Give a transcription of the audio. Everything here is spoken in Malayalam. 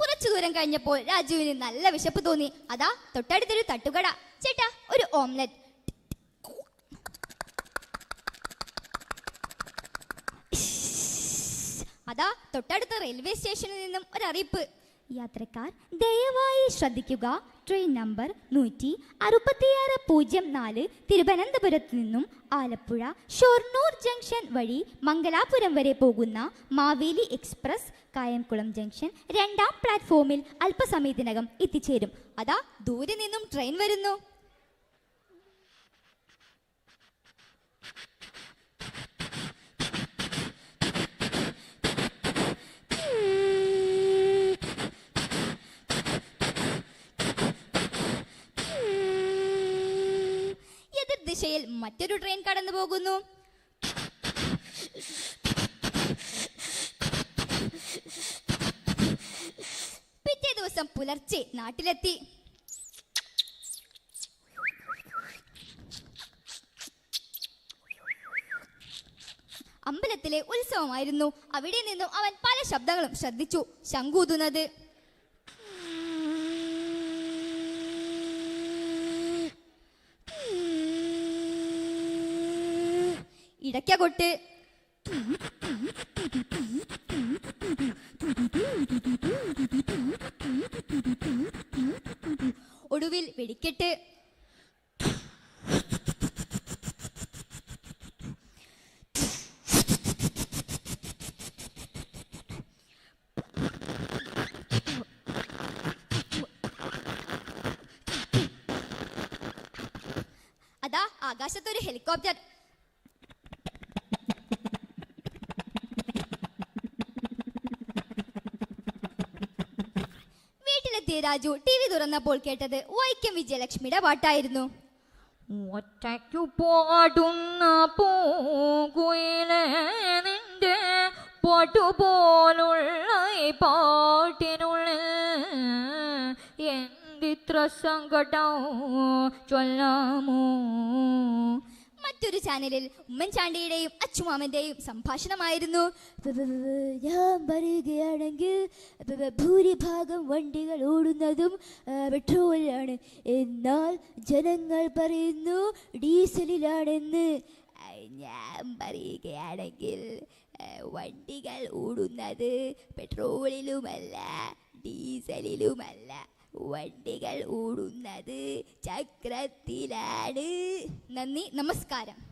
കുറച്ചു ദൂരം കഴിഞ്ഞപ്പോൾ രാജുവിന് നല്ല വിശപ്പ് തോന്നി. അതാ തൊട്ടടുത്തൊരു തട്ടുകട. ചേട്ടാ ഒരു ഓംലെറ്റ്. അതാ തൊട്ടടുത്ത റെയിൽവേ സ്റ്റേഷനിൽ നിന്നും ഒരു അറിയിപ്പ് യാത്രക്കാർ ദയവായി ശ്രദ്ധിക്കുക. ട്രെയിൻ നമ്പർ നൂറ്റി അറുപത്തിയാറ് പൂജ്യം നാല് തിരുവനന്തപുരത്ത് നിന്നും ആലപ്പുഴ ഷൊർണൂർ ജംഗ്ഷൻ വഴി മംഗലാപുരം വരെ പോകുന്ന മാവേലി എക്സ്പ്രസ് കായംകുളം ജംഗ്ഷൻ രണ്ടാം പ്ലാറ്റ്ഫോമിൽ അല്പസമയത്തിനകം എത്തിച്ചേരും. അതാ ദൂരെ നിന്നും ട്രെയിൻ വരുന്നു. ദിശയിൽ മറ്റൊരു ട്രെയിൻ കടന്നു പോകുന്നു. പിറ്റേ ദിവസം പുലർച്ചെ നാട്ടിലെത്തി. അമ്പലത്തിലെ ഉത്സവമായിരുന്നു. അവിടെ നിന്നും അവൻ പല ശബ്ദങ്ങളും ശ്രദ്ധിച്ചു. ശങ്കൂതുന്നത് ഇടയ്ക്കകൊട്ട്. ഒടുവിൽ വെടിക്കെട്ട്. അതാ ആകാശത്തൊരു ഹെലികോപ്റ്റർ. വീട്ടിലെത്തിയ രാജു ടി വി തുറന്നപ്പോൾ കേട്ടത് വൈക്കം വിജയലക്ഷ്മിയുടെ പാട്ടായിരുന്നു. ഒറ്റയ്ക്കു പാടുന്ന പൂകുയിലേ നിന്റെ പാട്ടുപോലുള്ള പാട്ടിനുള്ളിൽ എന്തിത്ര സങ്കടം ചൊല്ലാമോ? മറ്റൊരു ചാനലിൽ ഉമ്മൻചാണ്ടിയുടെയും അച്ചുമാമന്റെയും സംഭാഷണമായിരുന്നു. ഞാൻ പറയുകയാണെങ്കിൽ ഭൂരിഭാഗം വണ്ടികൾ ഓടുന്നതും പെട്രോളിലാണ്. എന്നാൽ ജനങ്ങൾ പറയുന്നു ഡീസലിലാണെന്ന്. ഞാൻ പറയുകയാണെങ്കിൽ വണ്ടികൾ ഓടുന്നത് പെട്രോളിലുമല്ല ഡീസലിലുമല്ല. വണ്ടികൾ ഓടുന്നത് ചക്രത്തിലാണ്. നന്ദി നമസ്കാരം.